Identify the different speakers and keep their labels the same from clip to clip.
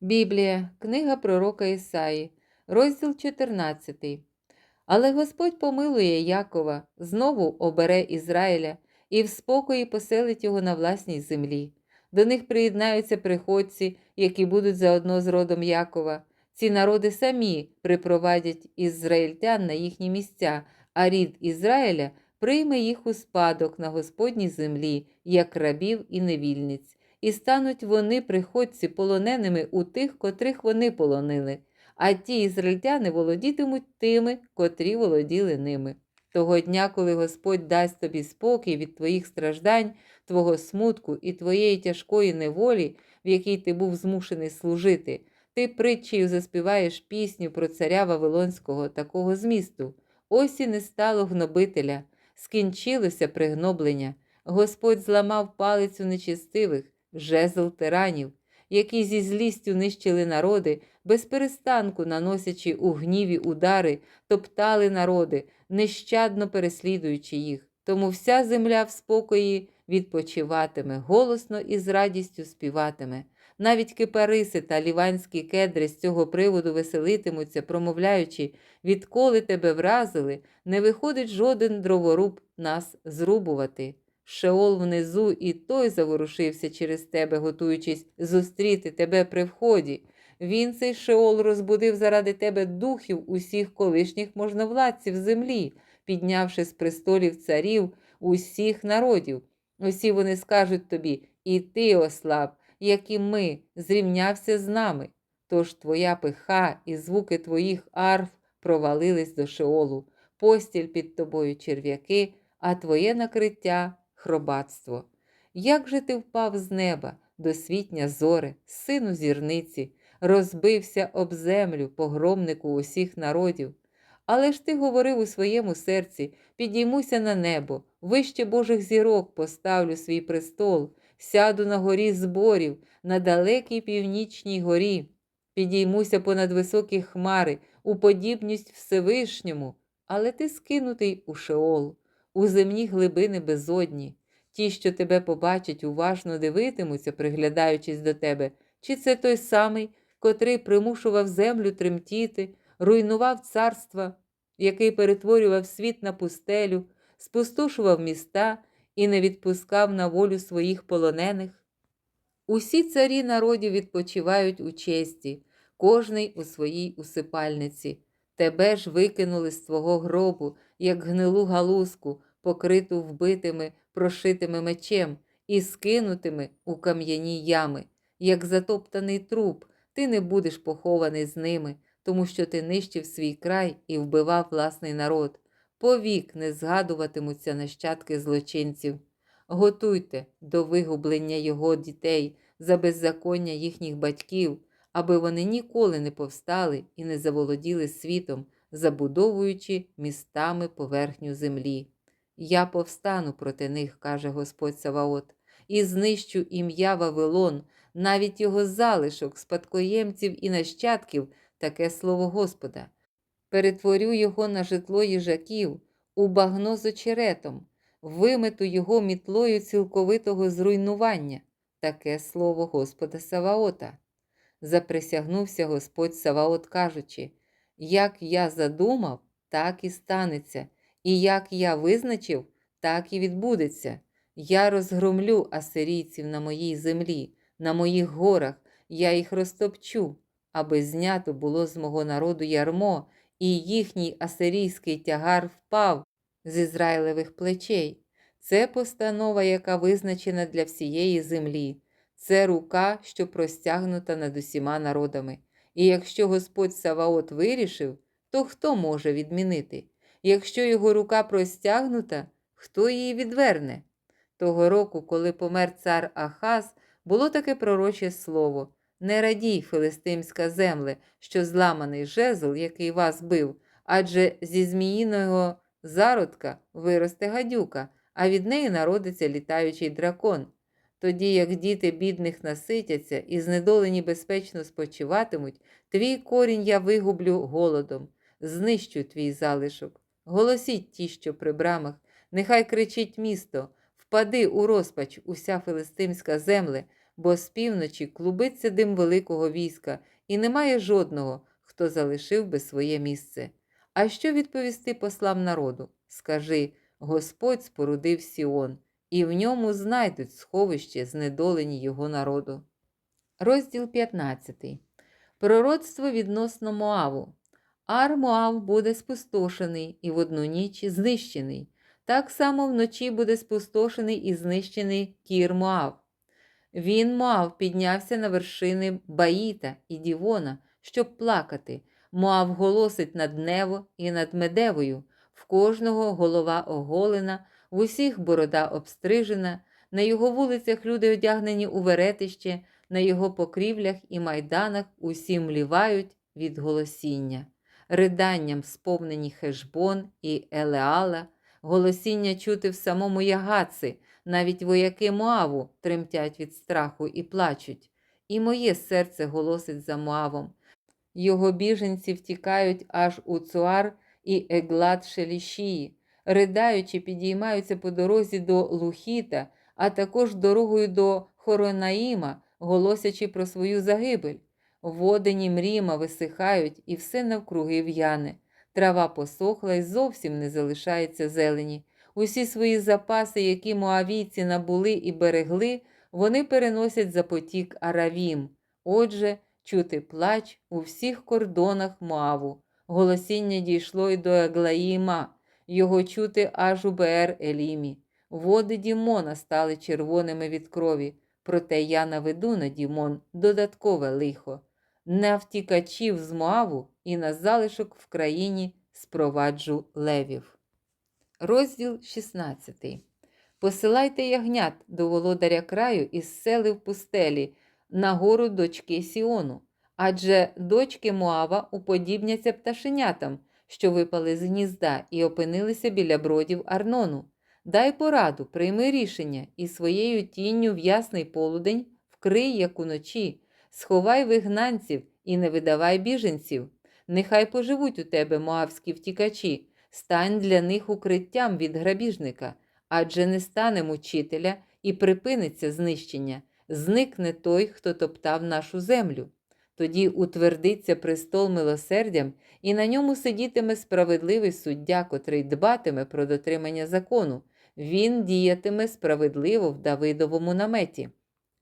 Speaker 1: Біблія, книга пророка Ісаї, розділ 14. Але Господь помилує Якова, знову обере Ізраїля і в спокої поселить його на власній землі. До них приєднаються приходці, які будуть заодно з родом Якова. Ці народи самі припровадять ізраїльтян на їхні місця, а рід Ізраїля прийме їх у спадок на Господній землі, як рабів і невільниць і стануть вони, приходці, полоненими у тих, котрих вони полонили, а ті ізраїльтяни володітимуть тими, котрі володіли ними. Того дня, коли Господь дасть тобі спокій від твоїх страждань, твого смутку і твоєї тяжкої неволі, в якій ти був змушений служити, ти притчею заспіваєш пісню про царя Вавилонського такого змісту. Ось і не стало гнобителя, скінчилося пригноблення. Господь зламав палицю нечистивих, жезл тиранів, які зі злістю нищили народи, без перестанку наносячи у гніві удари, топтали народи, нещадно переслідуючи їх. Тому вся земля в спокої відпочиватиме, голосно і з радістю співатиме. Навіть кипариси та ліванські кедри з цього приводу веселитимуться, промовляючи, відколи тебе вразили, не виходить жоден дроворуб нас зрубувати. Шеол внизу і той заворушився через тебе, готуючись зустріти тебе при вході. Він цей Шеол розбудив заради тебе духів усіх колишніх можновладців землі, піднявши з престолів царів усіх народів. Усі вони скажуть тобі, і ти, ослаб, як і ми, зрівнявся з нами. Тож твоя пиха і звуки твоїх арф провалились до Шеолу, постіль під тобою черв'яки, а твоє накриття хробатство. Як же ти впав з неба до світня зори, сину зірниці, розбився об землю, погромнику усіх народів. Але ж ти говорив у своєму серці: підіймуся на небо, вище Божих зірок поставлю свій престол, сяду на горі зборів, на далекій північній горі, підіймуся понад високі хмари, у подібність Всевишньому, але ти скинутий у шеол у земні глибини безодні. Ті, що тебе побачать, уважно дивитимуться, приглядаючись до тебе, чи це той самий, котрий примушував землю тремтіти, руйнував царства, який перетворював світ на пустелю, спустошував міста і не відпускав на волю своїх полонених. Усі царі народів відпочивають у честі, кожний у своїй усипальниці. Тебе ж викинули з твого гробу, як гнилу галузку, покриту вбитими, прошитими мечем і скинутими у кам'яні ями, як затоптаний труп, ти не будеш похований з ними, тому що ти нищив свій край і вбивав власний народ. Повік не згадуватимуться нащадки злочинців. Готуйте до вигублення його дітей за беззаконня їхніх батьків, аби вони ніколи не повстали і не заволоділи світом, забудовуючи містами поверхню землі. Я повстану проти них, каже Господь Саваот, і знищу ім'я Вавилон, навіть його залишок, спадкоємців і нащадків, таке слово Господа. Перетворю його на житло їжаків, у багно з очеретом, вимету його мітлою цілковитого зруйнування, таке слово Господа Саваота. Заприсягнувся Господь Саваот, кажучи: Як я задумав, так і станеться. І як я визначив, так і відбудеться. Я розгромлю асирійців на моїй землі, на моїх горах, я їх розтопчу, аби знято було з мого народу ярмо, і їхній асирійський тягар впав з Ізраїлевих плечей. Це постанова, яка визначена для всієї землі. Це рука, що простягнута над усіма народами. І якщо Господь Саваот вирішив, то хто може відмінити? Якщо його рука простягнута, хто її відверне? Того року, коли помер цар Ахаз, було таке пророче слово Не радій, филистимська земле, що зламаний жезл, який вас бив, адже зі зміїного зародка виросте гадюка, а від неї народиться літаючий дракон. Тоді, як діти бідних наситяться і знедолені безпечно спочиватимуть, твій корінь я вигублю голодом, знищу твій залишок. Голосіть ті, що при брамах, нехай кричить місто, впади у розпач уся филистимська земле, бо з півночі клубиться дим великого війська, і немає жодного, хто залишив би своє місце. А що відповісти послам народу? Скажи Господь спорудив Сіон, і в ньому знайдуть сховище знедолені його народу. Розділ 15. Пророцтво відносно Моаву. Ар Моав буде спустошений і в одну ніч знищений. Так само вночі буде спустошений і знищений кір Моав. Він, Моав, піднявся на вершини Баїта і Дівона, щоб плакати. Моав голосить над Нево і над Медевою, кожного голова оголена, в усіх борода обстрижена, на його вулицях люди одягнені у веретище, на його покрівлях і майданах усі млівають від голосіння. Риданням сповнені Хешбон і Елеала, голосіння чути в самому Ягаци, навіть вояки Моаву тремтять від страху і плачуть. І моє серце голосить за Моавом. Його біженці втікають аж у Цуар і Еглад Шелішії, ридаючи, підіймаються по дорозі до Лухіта, а також дорогою до Хоронаїма, голосячи про свою загибель. Води Мріма висихають, і все навкруги в'яне. Трава посохла і зовсім не залишається зелені. Усі свої запаси, які моавійці набули і берегли, вони переносять за потік Аравім. Отже, чути плач у всіх кордонах Моаву. Голосіння дійшло й до Еглаїма, його чути аж у Бер Елімі. Води Дімона стали червоними від крові, проте я наведу на Дімон додаткове лихо. На втікачів з Моаву і на залишок в країні спроваджу левів. Розділ 16. Посилайте ягнят до володаря краю із сели в пустелі, на гору дочки Сіону, адже дочки Моава уподібняться пташенятам, що випали з гнізда і опинилися біля бродів Арнону. Дай пораду, прийми рішення і своєю тінню в ясний полудень вкрий, як уночі, сховай вигнанців і не видавай біженців. Нехай поживуть у тебе моавські втікачі, стань для них укриттям від грабіжника, адже не стане мучителя і припиниться знищення, зникне той, хто топтав нашу землю. Тоді утвердиться престол милосердям, і на ньому сидітиме справедливий суддя, котрий дбатиме про дотримання закону. Він діятиме справедливо в Давидовому наметі.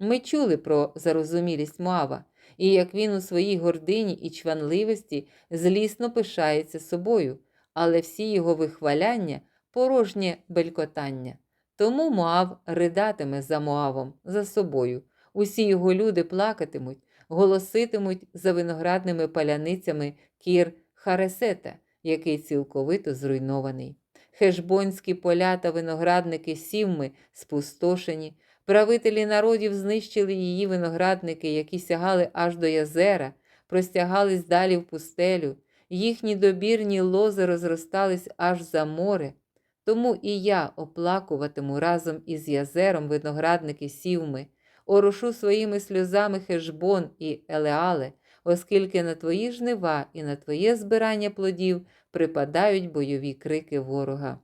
Speaker 1: Ми чули про зарозумілість Моава, і як він у своїй гордині і чванливості злісно пишається собою, але всі його вихваляння порожнє белькотання. Тому Моав ридатиме за Моавом, за собою. Усі його люди плакатимуть, голоситимуть за виноградними паляницями кір Харесета, який цілковито зруйнований. Хешбонські поля та виноградники сівми спустошені, правителі народів знищили її виноградники, які сягали аж до язера, простягались далі в пустелю, їхні добірні лози розростались аж за море. Тому і я оплакуватиму разом із язером виноградники сівми, орушу своїми сльозами Хешбон і Елеале, оскільки на твої жнива і на твоє збирання плодів припадають бойові крики ворога.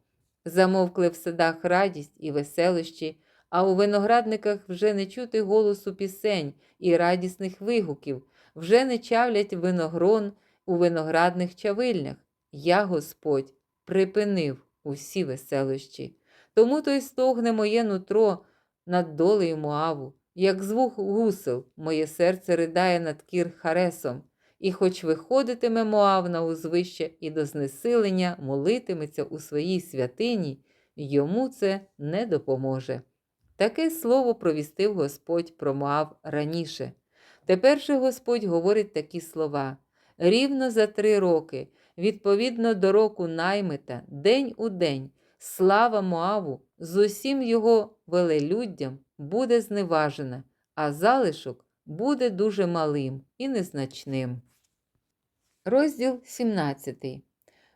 Speaker 1: Замовкли в садах радість і веселощі, а у виноградниках вже не чути голосу пісень і радісних вигуків, вже не чавлять виногрон у виноградних чавильнях. Я, Господь, припинив усі веселощі. Тому то й стогне моє нутро над долею Моаву, як звук гусел, моє серце ридає над кір Харесом, і хоч виходитиме Моав на узвище і до знесилення молитиметься у своїй святині, йому це не допоможе. Таке слово провістив Господь про Моав раніше. Тепер же Господь говорить такі слова: рівно за три роки, відповідно до року наймита, день у день, слава Моаву з усім його велелюддям буде зневажена, а залишок буде дуже малим і незначним. Розділ 17.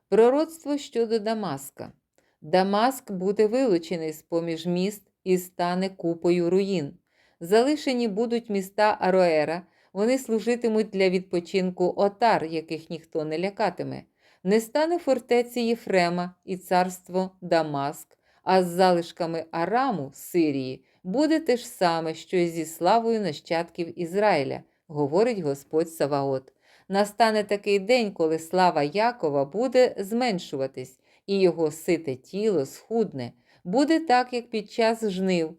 Speaker 1: Пророцтво щодо Дамаска. Дамаск буде вилучений з поміж міст і стане купою руїн. Залишені будуть міста Ароера, вони служитимуть для відпочинку отар, яких ніхто не лякатиме. Не стане фортеці Єфрема і царство Дамаск, а з залишками Араму Сирії буде те ж саме, що й зі славою нащадків Ізраїля, говорить Господь Саваот. Настане такий день, коли слава Якова буде зменшуватись, і його сите тіло схудне. Буде так, як під час жнив,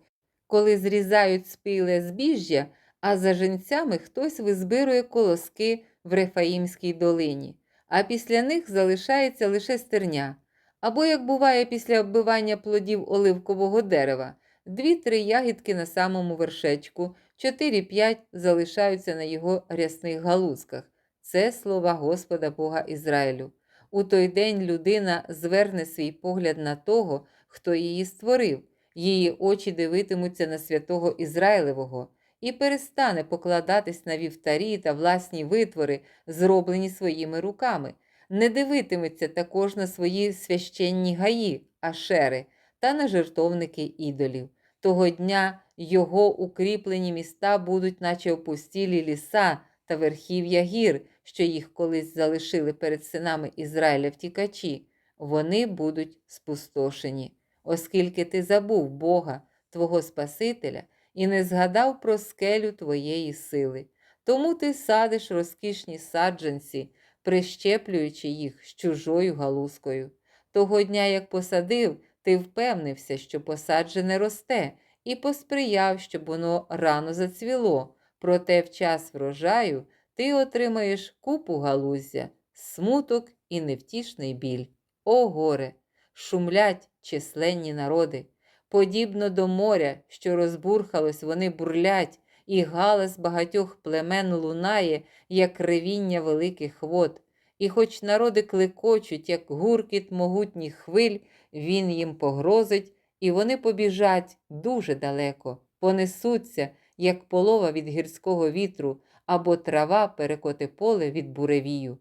Speaker 1: коли зрізають спіле збіжжя, а за женцями хтось визбирує колоски в Рефаїмській долині, а після них залишається лише стерня. Або, як буває після оббивання плодів оливкового дерева, дві-три ягідки на самому вершечку, чотири-п'ять залишаються на його рясних галузках. Це слова Господа Бога Ізраїлю. У той день людина зверне свій погляд на того, хто її створив, її очі дивитимуться на святого Ізраїлевого і перестане покладатись на вівтарі та власні витвори, зроблені своїми руками, не дивитиметься також на свої священні гаї, ашери та на жертовники ідолів. Того дня його укріплені міста будуть, наче опустілі ліса та верхів'я гір, що їх колись залишили перед синами Ізраїля втікачі, вони будуть спустошені, оскільки ти забув Бога, твого Спасителя, і не згадав про скелю твоєї сили. Тому ти садиш розкішні саджанці, прищеплюючи їх з чужою галузкою. Того дня, як посадив, ти впевнився, що посаджене росте, і посприяв, щоб воно рано зацвіло, проте в час врожаю ти отримаєш купу галуздя, смуток і невтішний біль. О горе! Шумлять численні народи. Подібно до моря, що розбурхалось, вони бурлять, і галас багатьох племен лунає, як ревіння великих вод. І хоч народи клекочуть, як гуркіт могутніх хвиль, він їм погрозить, і вони побіжать дуже далеко, понесуться, як полова від гірського вітру, або трава перекоти поле від буревію.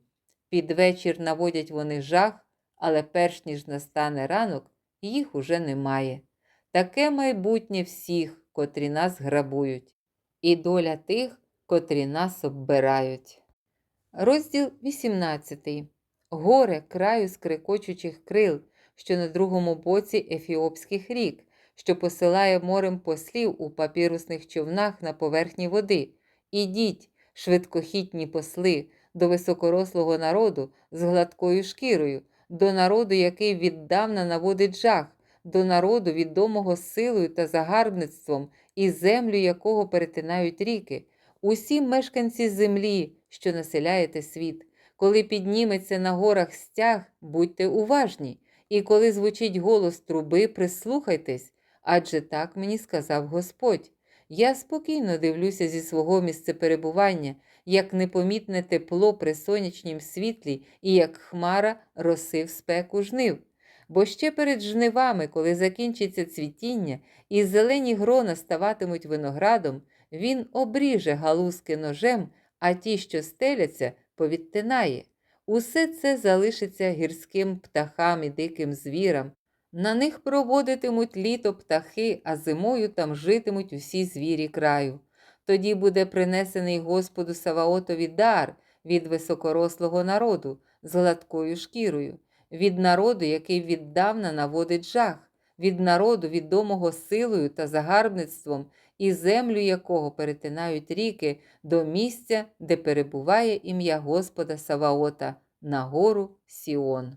Speaker 1: Під вечір наводять вони жах, але перш ніж настане ранок, їх уже немає. Таке майбутнє всіх, котрі нас грабують, і доля тих, котрі нас оббирають. Розділ 18. Горе краю скрикочучих крил, що на другому боці Ефіопських рік, що посилає морем послів у папірусних човнах на поверхні води. Ідіть, швидкохітні посли, до високорослого народу з гладкою шкірою, до народу, який віддавна наводить жах, до народу, відомого силою та загарбництвом, і землю якого перетинають ріки, усі мешканці землі, що населяєте світ. Коли підніметься на горах стяг, будьте уважні, і коли звучить голос труби, прислухайтесь, адже так мені сказав Господь. Я спокійно дивлюся зі свого місцеперебування, як непомітне тепло при сонячнім світлі і як хмара роси в спеку жнив. Бо ще перед жнивами, коли закінчиться цвітіння і зелені грона ставатимуть виноградом, він обріже галузки ножем, а ті, що стеляться, повідтинає. Усе це залишиться гірським птахам і диким звірам. На них проводитимуть літо птахи, а зимою там житимуть усі звірі краю. Тоді буде принесений Господу Саваотові дар від високорослого народу з гладкою шкірою, від народу, який віддавна наводить жах, від народу, відомого силою та загарбництвом, і землю якого перетинають ріки до місця, де перебуває ім'я Господа Саваота, на гору Сіон.